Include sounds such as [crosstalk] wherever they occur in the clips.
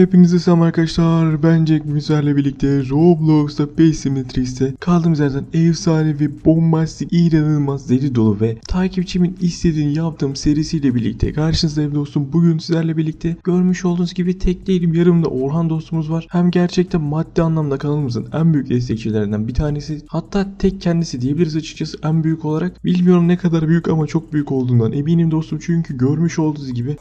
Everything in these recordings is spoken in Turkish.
Hepinize selam arkadaşlar. Ben Jack Müzer'le birlikte Roblox'ta Basimetrics'te kaldığımız yerden efsanevi, bombastik, inanılmaz, deli dolu ve takipçimin istediğini yaptığım serisiyle birlikte karşınızdayım dostum. Bugün sizlerle birlikte görmüş olduğunuz gibi tek değilim. Yanımda Orhan dostumuz var. Hem gerçekten maddi anlamda kanalımızın en büyük destekçilerinden bir tanesi. Hatta tek kendisi diyebiliriz açıkçası en büyük olarak. Bilmiyorum ne kadar büyük ama çok büyük olduğundan eminim dostum. Çünkü görmüş olduğunuz gibi.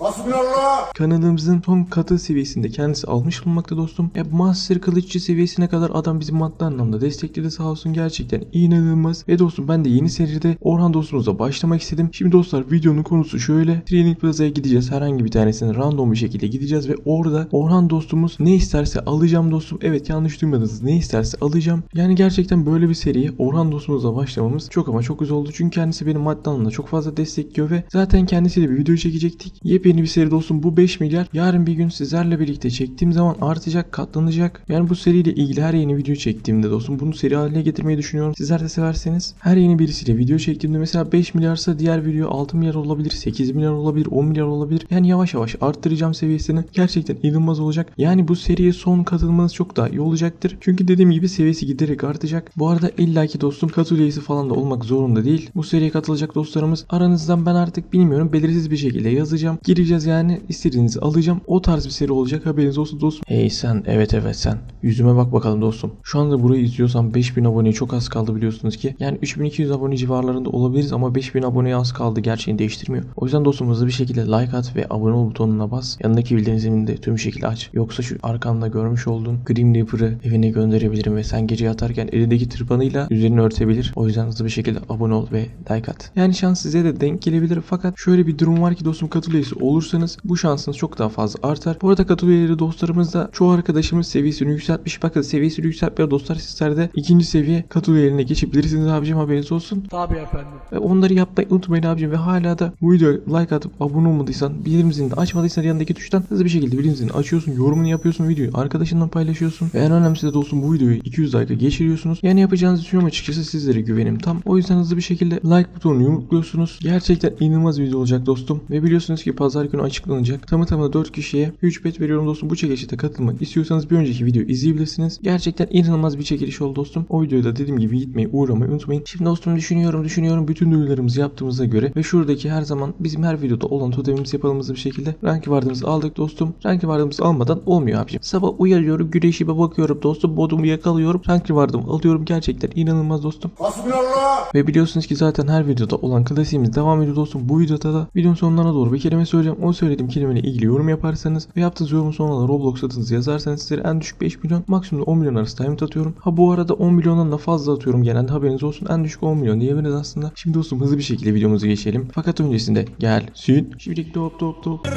Kanalımızın son katı seviyesinde kendisi almış bulunmakta dostum. E Master Kılıççı seviyesine kadar adam bizi maddi anlamda destekledi sağ olsun gerçekten inanılmaz. Ve dostum ben de yeni seride Orhan dostumuzla başlamak istedim. Şimdi dostlar videonun konusu şöyle. Training Plaza'ya gideceğiz. Herhangi bir tanesine random bir şekilde gideceğiz ve orada Orhan dostumuz ne isterse alacağım dostum. Evet yanlış duymadınız. Ne isterse alacağım. Yani gerçekten böyle bir seriye Orhan dostumuzla başlamamız çok ama çok güzel oldu. Çünkü kendisi beni maddi anlamda çok fazla destekliyor ve zaten kendisiyle bir video çekecektik. Yepyeni bir seri dostum bu 5 milyar. Yarın bir gün sizlerle birlikte çektiğim zaman artacak, katlanacak. Yani bu seriyle ilgili her yeni video çektiğimde dostum bunu seri haline getirmeyi düşünüyorum. Sizler de severseniz her yeni birisiyle video çektiğimde mesela 5 milyarsa diğer video 6 milyar olabilir, 8 milyar olabilir, 10 milyar olabilir. Yani yavaş yavaş arttıracağım seviyesini. Gerçekten inanılmaz olacak. Yani bu seriye son katılmanız çok daha iyi olacaktır. Çünkü dediğim gibi seviyesi giderek artacak. Bu arada illaki dostum katıl üyesi falan da olmak zorunda değil. Bu seriye katılacak dostlarımız aranızdan ben artık bilmiyorum belirsiz bir şekilde yazacağım. Gireceğiz yani istediğinizi alacağım. O tarz bir seri olacak haberiniz olsun dostum. Hey sen evet evet sen. Yüzüme bak bakalım dostum. Şu anda burayı izliyorsan 5000 aboneye çok az kaldı biliyorsunuz ki. Yani 3200 abone civarlarında olabiliriz ama 5000 aboneye az kaldı gerçeğini değiştirmiyor. O yüzden dostum hızlı bir şekilde like at ve abone ol butonuna bas. Yanındaki bildirim zilini de tüm şekilde aç. Yoksa şu arkanda görmüş olduğun Grim Reaper'ı evine gönderebilirim ve sen gece yatarken elindeki tırpanıyla üzerini örtebilir. O yüzden hızlı bir şekilde abone ol ve like at. Yani şans size de denk gelebilir fakat şöyle bir durum var ki dostum katıl olursanız bu şansınız çok daha fazla artar. Bu arada katıl dostlarımız da çoğu arkadaşımız seviyesini yükseltmiş. Bakın seviyesini yükseltmeyen dostlar sizler de ikinci seviye katıl üyelerine geçebilirsiniz abicim haberiniz olsun. Tabii efendim. Ve onları yapmayı unutmayın abicim ve hala da bu videoya like atıp abone olmadıysan bildirim zilini de açmadıysan yanındaki tuştan hızlı bir şekilde bildirim zilini açıyorsun yorumunu yapıyorsun videoyu arkadaşından paylaşıyorsun ve en önemlisi de dostum bu videoyu 200 like'a geçiriyorsunuz. Yani yapacağınızı düşünüyorum açıkçası sizlere güvenim tam. O yüzden hızlı bir şekilde like butonunu yumrukluyorsunuz. Gerçekten inanılmaz bir video olacak dostum. Ve biliyorsunuz ki pazar günü açıklanacak. Tamı tamına 4 kişiye 3 bet veriyorum dostum. Bu çekilişe katılmak istiyorsanız bir önceki videoyu izleyebilirsiniz. Gerçekten inanılmaz bir çekiliş oldu dostum. O videoyu da dediğim gibi gitmeyi uğramayı unutmayın. Şimdi dostum düşünüyorum düşünüyorum bütün duyurularımızı yaptığımıza göre ve şuradaki her zaman bizim her videoda olan totemimizi yapalım hızlı bir şekilde. Rank vardığımızı aldık dostum. Rank vardığımızı almadan olmuyor abicim. Sabah uyanıyorum güneşime bakıyorum dostum. Bodumu yakalıyorum. Rank vardım alıyorum. Gerçekten inanılmaz dostum. Hasbinallah. Ve biliyorsunuz ki zaten her videoda olan klasiğimiz devam ediyor dostum. Bu videoda da videonun sonlarına doğru bir kelime söyleyeceğim. O söylediğim kelimeyle ilgili yorum yaparsanız ve yaptığınız yorumun sonuna da Roblox adınızı yazarsanız sizlere en düşük 5 milyon maksimum 10 milyon arası time atıyorum. Ha bu arada 10 milyondan da fazla atıyorum genelde haberiniz olsun. En düşük 10 milyon diyebiliriz aslında. Şimdi dostum hızlı bir şekilde videomuza geçelim. Fakat öncesinde gelsin. Şimdi dop dop dop.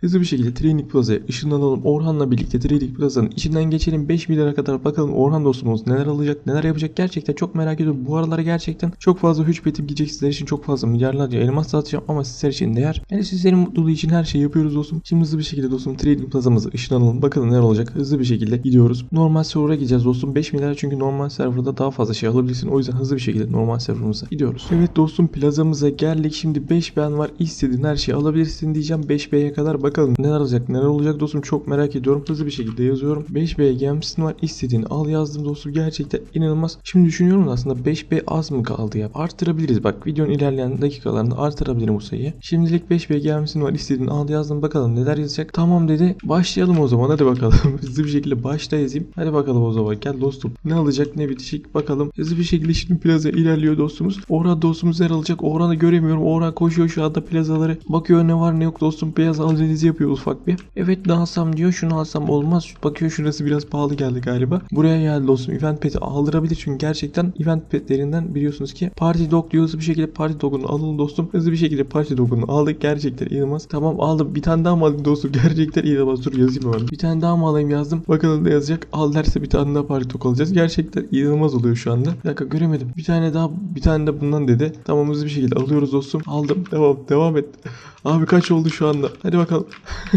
Hızlı bir şekilde Training Plaza'ya ışınlanalım. Orhan'la birlikte Training Plaza'nın içinden geçelim. 5 milyara kadar bakalım Orhan dostumuz neler alacak, neler yapacak. Gerçekten çok merak ediyorum. Bu aralar gerçekten çok fazla hüç betim gidecek sizler için çok fazla milyarlarca elmas dağıtacağım ama sizler için değer. Yani sizlerin mutluluğu için her şeyi yapıyoruz dostum. Şimdi hızlı bir şekilde dostum Trading Plaza'mıza ışınlanalım. Bakalım neler olacak. Hızlı bir şekilde gidiyoruz. Normal server'a gideceğiz dostum. 5 milyar çünkü normal serverda daha fazla şey alabilirsin. O yüzden hızlı bir şekilde normal server'ımıza gidiyoruz. Evet dostum plazamıza geldik. Şimdi 5 beğen var. İstediğin her şeyi alabilirsin diyeceğim. 5 B'ye kadar bakalım neler alacak neler olacak dostum çok merak ediyorum. Hızlı bir şekilde yazıyorum. 5 B'ye gelmişsin var. İstediğini al yazdım dostum. Gerçekten inanılmaz. Şimdi düşünüyorum da aslında 5 B az mı kaldı ya? Arttırabiliriz bak. Videonun ilerleyen dakikalarında artırabilirim bu sayıyı. Şimdilik 5 B gelmişsin var. İstediğini al yazdım. Bakalım neler yazacak. Tamam dedi. Başlayalım o zaman. Hadi bakalım. [laughs] Hızlı bir şekilde başta yazayım. Hadi bakalım o zaman. Gel dostum. Ne alacak ne bitecek bakalım. Hızlı bir şekilde şimdi plaza ilerliyor dostumuz. Orhan dostumuz yer alacak. Orhan'ı göremiyorum. Orhan koşuyor şu anda plazaları. Bakıyor ne var ne yok dostum. Beyaz analizi yapıyor ufak bir. Evet ne alsam diyor. Şunu alsam olmaz. Bakıyor şurası biraz pahalı geldi galiba. Buraya geldi dostum. Event pet'i aldırabilir. Çünkü gerçekten event petlerinden biliyorsunuz ki Party Dog diyor. Hızlı bir şekilde Party Dog'unu alın dostum. Hızlı bir şekilde Party Dog'unu aldık. Gerçekten inanılmaz. Tamam aldım. Bir tane daha mı alayım dostum? Gerçekten inanılmaz. Dur yazayım hemen. Bir tane daha mı alayım yazdım. Bakalım ne yazacak. Al derse bir tane daha Party Dog alacağız. Gerçekten inanılmaz oluyor şu anda. Bir dakika göremedim. Bir tane daha bir tane de bundan dedi. Tamam hızlı bir şekilde alıyoruz dostum. Aldım. Devam. Devam et. Abi kaç oldu şu anda? Hadi bakalım.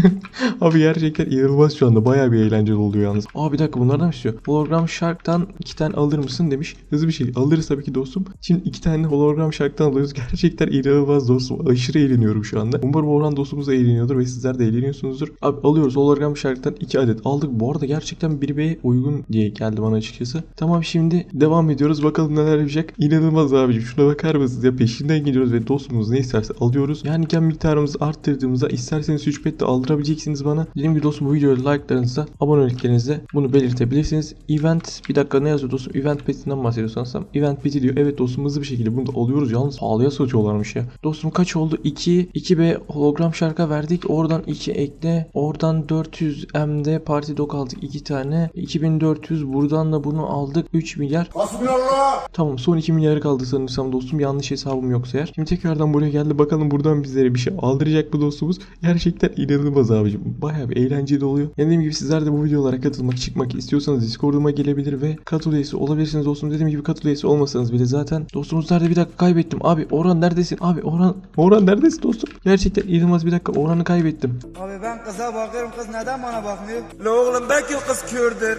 [laughs] Abi gerçekten inanılmaz şu anda. Bayağı bir eğlenceli oluyor yalnız. Aa bir dakika bunlardan istiyor? Hologram Shark'tan iki tane alır mısın demiş. Hızlı bir şey. Alırız tabii ki dostum. Şimdi iki tane hologram Shark'tan alıyoruz. [laughs] Gerçekten inanılmaz dostum. Aşırı eğleniyorum şu anda. Umarım Orhan dostumuz da eğleniyordur ve sizler de eğleniyorsunuz. Biliyorsunuzdur. Abi alıyoruz hologram şarkıdan 2 adet aldık. Bu arada gerçekten 1B'ye uygun diye geldi bana açıkçası. Tamam şimdi devam ediyoruz. Bakalım neler yapacak. İnanılmaz abicim. Şuna bakar mısınız ya peşinden gidiyoruz ve dostumuz ne isterse alıyoruz. Yani gem miktarımızı arttırdığımızda isterseniz 3 pet de aldırabileceksiniz bana. Dediğim gibi dostum bu videoya like'larınızla aboneliklerinizle bunu belirtebilirsiniz. Event bir dakika ne yazıyor dostum? Event petinden bahsediyorsanız event peti diyor. Evet dostum hızlı bir şekilde bunu da alıyoruz. Yalnız pahalıya satıyorlarmış ya. Dostum kaç oldu? 2 2B hologram şarkı verdik. Oradan 2 ekle. Oradan 400 M'de parti dok aldık 2 tane. 2400 buradan da bunu aldık. 3 milyar. Hasbinallah. Tamam son 2 milyar kaldı sanırsam dostum yanlış hesabım yoksa eğer. Şimdi tekrardan buraya geldi bakalım buradan bizlere bir şey aldıracak mı dostumuz. Gerçekten inanılmaz abicim. Bayağı bir eğlenceli oluyor. Dediğim gibi sizler de bu videolara katılmak çıkmak istiyorsanız Discord'uma gelebilir ve katıl üyesi olabilirsiniz dostum. Dediğim gibi katıl üyesi olmasanız bile zaten dostumuz nerede bir dakika kaybettim. Abi Orhan neredesin? Abi Orhan Orhan neredesin dostum? Gerçekten inanılmaz bir dakika Orhan'ı kaybettim. Abi ben kıza bakıyorum kız neden bana bakmıyor? La oğlum belki o kız kördür.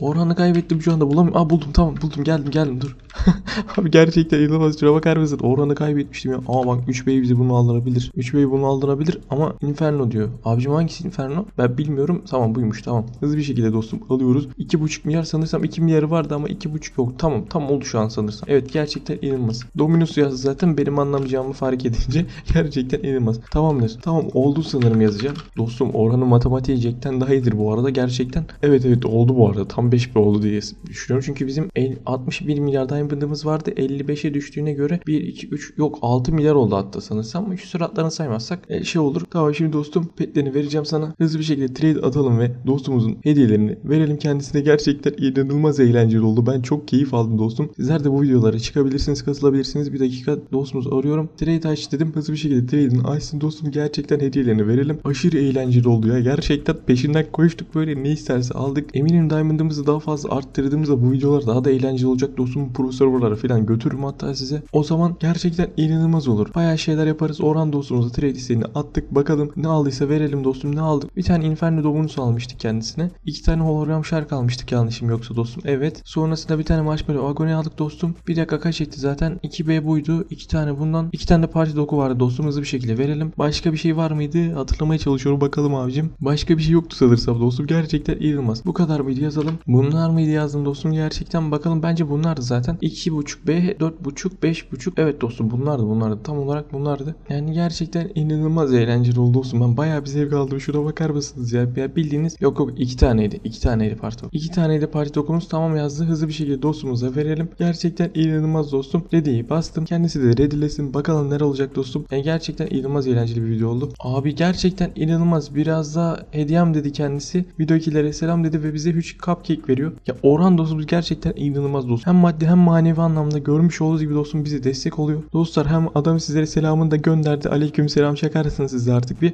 Orhan'ı kaybettim şu anda bulamıyorum. Aa buldum tamam buldum geldim geldim dur. [laughs] Abi gerçekten inanılmaz şuna bakar mısın? Orhan'ı kaybetmiştim ya. Ama bak 3 bey bizi bunu aldırabilir. 3 bey bunu aldırabilir ama Inferno diyor. Abicim hangisi Inferno? Ben bilmiyorum. Tamam buymuş tamam. Hızlı bir şekilde dostum alıyoruz. 2.5 milyar sanırsam 2 milyarı vardı ama 2.5 yok. Tamam tam oldu şu an sanırsam. Evet gerçekten inanılmaz. Dominus yazdı zaten benim anlamayacağımı fark edince [laughs] gerçekten inanılmaz. Tamamdır. Tamam oldu sanırım yazacağım. Dostum Orhan'ın matematiği Jack'ten daha iyidir bu arada gerçekten. Evet evet oldu bu arada. Tam 5 bir oldu diye düşünüyorum. Çünkü bizim el- 61 milyar diamond'ımız vardı. 55'e düştüğüne göre 1 2 3 yok 6 milyar oldu hatta sanırsam. Şu süratlerini saymazsak e, şey olur. Tamam şimdi dostum petlerini vereceğim sana. Hızlı bir şekilde trade atalım ve dostumuzun hediyelerini verelim kendisine. Gerçekten inanılmaz eğlenceli oldu. Ben çok keyif aldım dostum. Sizler de bu videolara çıkabilirsiniz, katılabilirsiniz. Bir dakika dostumuzu arıyorum. Trade aç dedim. Hızlı bir şekilde trade'ini açsın dostum. Gerçekten hediyelerini verelim. Aşırı eğlenceli oldu ya. Gerçekten peşinden koştuk böyle ne isterse aldık. Eminim diamond'ımızı daha fazla arttırdığımızda bu videolar daha da eğlenceli olacak dostum. Pro serverlara falan götürürüm hatta size. O zaman gerçekten inanılmaz olur. Bayağı şeyler yaparız. Orhan dostumuza trade isteğini attık. Bakalım ne aldıysa verelim dostum. Ne aldık? Bir tane Inferno Dominus almıştık kendisine. İki tane hologram şarkı almıştık yanlışım yoksa dostum. Evet. Sonrasında bir tane Marshmallow Agony aldık dostum. Bir dakika kaç etti zaten? 2B buydu. iki tane bundan. iki tane de parti doku vardı dostum. Hızlı bir şekilde verelim. Başka bir şey var mıydı? Hatırlamaya çalışıyorum. Bakalım abicim. Başka bir şey yoktu sanırsam dostum. Gerçekten inanılmaz. Bu kadar mıydı yazalım. Bunlar mıydı yazdım dostum. Gerçekten bakalım. Bence bunlardı zaten. 2.5B, 4.5, 5.5. Evet dostum bunlardı bunlardı. Tam olarak bunlardı. Yani gerçekten inanılmaz eğlenceli oldu dostum. Ben bayağı bir zevk aldım. Şuna bakar mısınız ya? ya bildiğiniz yok yok iki taneydi. iki taneydi pardon. İki taneydi parti dokumuz tamam yazdı. Hızlı bir şekilde dostumuza verelim. Gerçekten inanılmaz dostum. Ready'yi bastım. Kendisi de ready'lesin. Bakalım neler olacak dostum. Yani gerçekten inanılmaz eğlenceli bir video oldu. Abi gerçekten inanılmaz. Biraz da hediyem dedi kendisi. Videokilere selam dedi ve bize 3 cupcake veriyor. Ya Orhan dostumuz gerçekten inanılmaz dostum. Hem maddi hem manevi anlamda görmüş olduğunuz gibi dostum bize destek oluyor. Dostlar hem adam sizlere selamını da gönderdi. Aleyküm selam çakarsınız siz artık bir.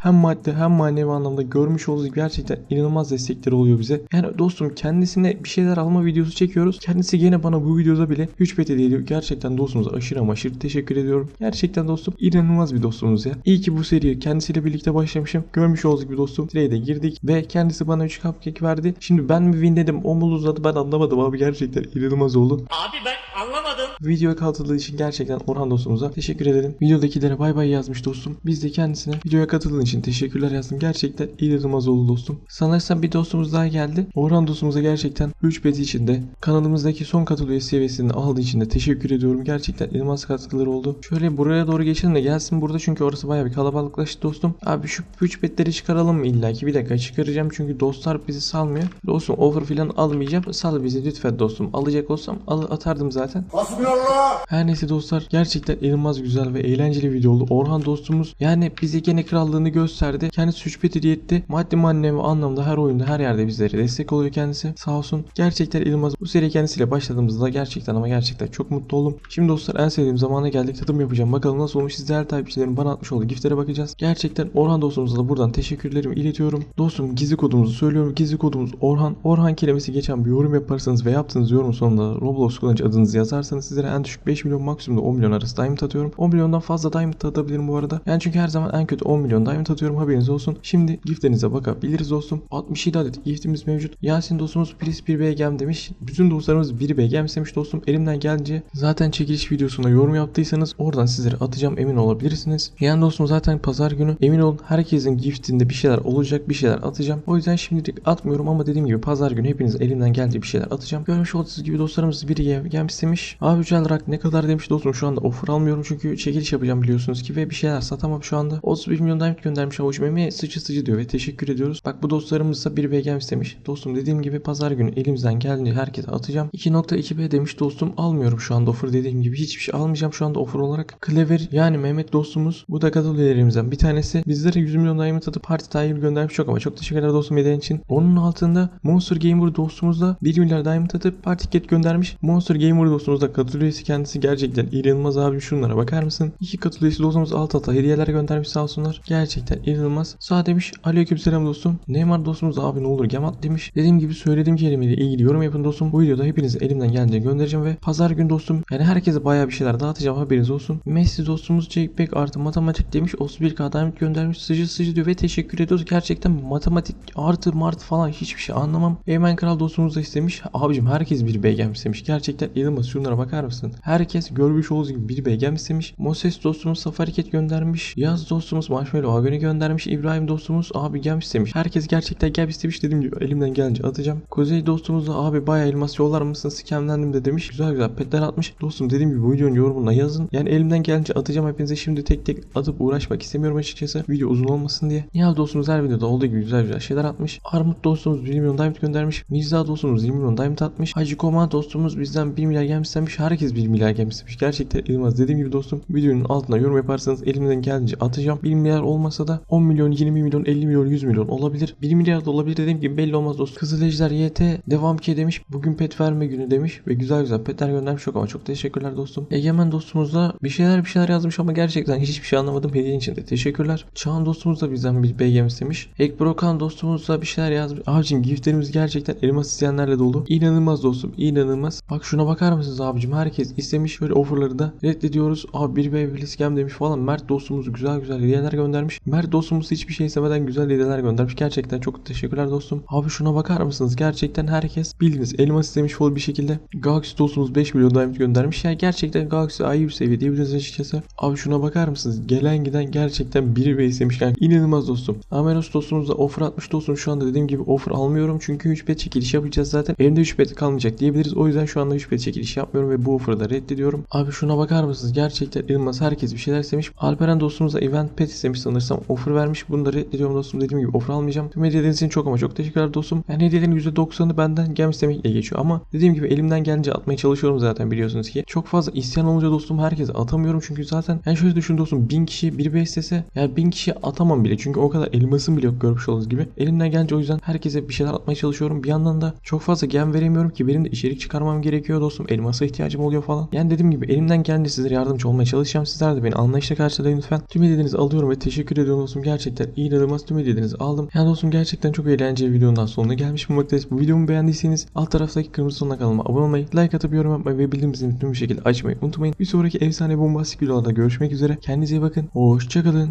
Hem maddi hem manevi anlamda görmüş olduğunuz gerçekten inanılmaz destekleri oluyor bize. Yani dostum kendisine bir şeyler alma videosu çekiyoruz. Kendisi gene bana bu videoda bile 3 pet hediye ediyor. Gerçekten dostumuza aşırı ama aşırı teşekkür ediyorum. Gerçekten dostum inanılmaz bir dostumuz ya. İyi ki bu seriye kendisiyle birlikte başlamışım. Görmüş olduğunuz gibi dostum trade'e girdik ve kendisi bana 3 cupcake verdi. Şimdi ben mi win dedim o mu uzadı ben anlamadım abi gerçekten inanılmaz oldu. Abi ben anlamadım. Videoya katıldığı için gerçekten Orhan dostumuza teşekkür edelim. Videodakilere bay bay yazmış dostum. Biz de kendisine videoya katıldığın için teşekkürler yazdım. Gerçekten inanılmaz oldu dostum. Sanırsam bir dostumuz daha geldi. Orhan dostumuza gerçekten 3 beti içinde kanalımızdaki son katıl üye seviyesini aldığı için de teşekkür ediyorum. Gerçekten inanılmaz katkıları oldu. Şöyle buraya doğru geçelim de gelsin burada çünkü orası baya bir kalabalıklaştı dostum. Abi şu 3 betleri çıkaralım mı illaki? Bir dakika çıkaracağım çünkü dostlar bizi salmıyor. Dostum offer falan almayacağım. Sal bizi lütfen dostum. Alacak olsam al atardım zaten. Hasbinallah. Her neyse dostlar gerçekten inanılmaz güzel ve eğlenceli video oldu. Orhan dostumuz yani bize gene krallığını gösterdi. Kendisi 3 bet hediye etti. Maddi manevi anlamda her oyunda her yerde bizlere destek oluyor kendisi. Sağ olsun. Gerçekten inanılmaz. Bu seri kendisiyle başladığımızda gerçekten ama gerçekten çok mutlu oldum. Şimdi dostlar en sevdiğim zamana geldik. Tadım yapacağım. Bakalım nasıl olmuş. Siz değerli takipçilerim bana atmış olduğu giftlere bakacağız. Gerçekten Orhan dostumuza da buradan teşekkürlerimi iletiyorum. Dostum gizli kodumuzu söylüyorum. Gizli kodumuz Orhan. Orhan kelimesi geçen bir yorum yaparsanız ve yaptığınız yorum sonunda Roblox kullanıcı adınızı yazarsanız sizlere en düşük 5 milyon maksimum da 10 milyon arası diamond atıyorum. 10 milyondan fazla diamond atabilirim bu arada. Yani çünkü her zaman en kötü 10 milyon diamond atıyorum haberiniz olsun. Şimdi giftlerinize bakabiliriz dostum. 67 adet giftimiz mevcut. Yasin dostumuz Pris 1 BGM demiş. Bütün dostlarımız 1 BGM istemiş dostum. Elimden geldiğince zaten çekiliş videosunda yorum yaptıysanız oradan sizlere atacağım emin olabilirsiniz. Yani dostum zaten pazar günü emin olun herkesin giftinde bir şeyler olacak bir şeyler atacağım. O yüzden şimdilik atmıyorum ama dediğim gibi pazar günü hepiniz elimden geldiği bir şeyler atacağım. Görmüş olduğunuz gibi dostlarımız biri BGM istemiş. Abi güzel rak ne kadar demiş dostum şu anda offer almıyorum çünkü çekiliş yapacağım biliyorsunuz ki ve bir şeyler satamam şu anda. 31 milyon diamond göndermiş avuç memi sıçı sıçı diyor ve teşekkür ediyoruz. Bak bu dostlarımız da bir BGM istemiş. Dostum dediğim gibi pazar günü elimizden geldiğince herkese atacağım. 2.2B demiş dostum almıyorum şu anda offer dediğim gibi hiçbir şey almayacağım şu anda offer olarak. Clever yani Mehmet dostumuz bu da katılıyelerimizden bir tanesi. Bizlere 100 milyon diamond atıp parti takibi göndermiş çok ama çok teşekkürler dostum hediyen için. Onun altında Monster Gamer dostumuz da 1 milyar diamond atıp parti ticket göndermiş. Monster Gamer dostumuz da katıl üyesi kendisi gerçekten inanılmaz abi şunlara bakar mısın? İki katıl üyesi dostumuz alt alta hediyeler göndermiş sağ olsunlar. Gerçekten inanılmaz. Sağ demiş aleykümselam dostum. Neymar dostumuz abi ne olur gem at demiş. Dediğim gibi söylediğim kelimeyle ilgili yorum yapın dostum. Bu videoda hepinize elimden geldiğince göndereceğim ve pazar gün dostum yani herkese bayağı bir şeyler dağıtacağım haberiniz olsun. Messi dostumuz Jackback artı matematik demiş. 31k diamond göndermiş. Sıcı sıcı diyor ve teşekkür ediyoruz. Gerçekten matematik artı mart falan hiçbir şey anlamam. Eymen Kral dostumuz da istemiş. Abicim herkes bir BGM istemiş. Gerçekten inanılmaz. Şunlara bakar mısın? Herkes görmüş olduğunuz gibi bir BGM istemiş. Moses dostumuz Safariket göndermiş. Yaz dostumuz Marshmallow Agoni göndermiş. İbrahim dostumuz abi gem istemiş. Herkes gerçekten gem istemiş dediğim gibi elimden gelince atacağım. Kuzey dostumuz da abi bayağı elmas yollar mısın? Scamlendim de demiş. Güzel güzel petler atmış. Dostum dediğim gibi bu videonun yorumuna yazın. Yani elimden gelince atacağım hepinize şimdi tek tek atıp uğraşmak istemiyorum açıkçası. Video uzun olmasın diye. Nihal dostumuz her videoda olduğu gibi güzel güzel şeyler atmış. Armut dostumuz 1 milyon diamond göndermiş. Mirza dostumuz 20 milyon diamond atmış. Hacı Koma dostumuz bizden 1 milyar gem istemiş. Herkes 1 milyar gem istemiş. Gerçekten inanılmaz. Dediğim gibi dostum videonun altına yorum yaparsanız elimden geldiğince atacağım. 1 milyar olmasa da 10 milyon, 20 milyon, 50 milyon, 100 milyon olabilir. 1 milyar da olabilir dediğim gibi belli olmaz dostum. Kızıl Ejder YT devam ki demiş. Bugün pet verme günü demiş ve güzel güzel petler göndermiş çok ama çok teşekkürler dostum. Egemen dostumuz da bir şeyler bir şeyler yazmış ama gerçekten hiçbir şey anlamadım. Hediyen için de teşekkürler. Çağan dostumuz da bizden bir BGM istemiş. Ek Brokan dostumuz da bir şeyler yazmış. Abicim giftlerimiz gerçekten elmas isteyenlerle dolu. İnanılmaz dostum inanılmaz. Bak şuna bakar mısınız abicim herkes istemiş böyle offerları da reddediyoruz. Abi bir Beverly Scam demiş falan. Mert dostumuz güzel güzel hediyeler göndermiş. Mert dostumuz hiçbir şey istemeden güzel hediyeler göndermiş. Gerçekten çok teşekkürler dostum. Abi şuna bakar mısınız? Gerçekten herkes bildiğiniz elmas istemiş full bir şekilde. Galaxy dostumuz 5 milyon diamond göndermiş. Yani gerçekten Galaxy ayrı bir seviye diyebiliriz açıkçası. Abi şuna bakar mısınız? Gelen giden gerçekten biri ve istemiş. Yani inanılmaz dostum. Ameros dostumuz da offer atmış dostum. Şu anda dediğim gibi offer almıyorum. Çünkü 3 bet çekiliş yapacağız zaten. Elimde 3 bet kalmayacak diyebiliriz. O yüzden şu anda 3 bet çekiliş yapmıyorum ve bu offer'ı da reddediyorum. Abi şuna bakar mısınız? Gerçekten inanılmaz. Herkes bir şeyler istemiş. Alperen dostumuz da event pet istemiş sanırsam. Offer vermiş. Bunu da reddediyorum dostum. Dediğim gibi offer almayacağım. Tüm hediyelerin için çok ama çok teşekkürler dostum. Yani hediyelerin %90'ı benden gem istemekle geçiyor. Ama dediğim gibi elimden gelince atmaya çalışıyorum zaten biliyorsunuz ki. Çok fazla isyan olunca dostum herkese atamıyorum. Çünkü zaten yani şöyle düşün dostum. 1000 kişi bir istese yani 1000 kişi atamam bile. Çünkü o kadar elmasım bile yok görmüş olduğunuz gibi. Elimden gelince o yüzden herkese bir şeyler atmaya çalışıyorum. Bir yandan da çok fazla gem veremiyorum ki benim de içerik çıkarmam gerekiyor dostum. Elmasa ihtiyacım oluyor falan. Yani dediğim gibi elimden gelince sizlere yardımcı olmaya çalışacağım. Sizler de beni anlayışla karşılayın lütfen. Tüm hediyenizi alıyorum ve teşekkür ediyorum dostum. Gerçekten inanılmaz tüm hediyenizi aldım. Yani dostum gerçekten çok eğlenceli videonun sonuna gelmiş bulunmaktayız. Bu videomu beğendiyseniz alt taraftaki kırmızı sonuna kanalıma abone olmayı, like atıp yorum yapmayı ve bildirim zilini tüm bir şekilde açmayı unutmayın. Bir sonraki efsane bombastik videolarda görüşmek üzere. Kendinize iyi bakın. Hoşçakalın.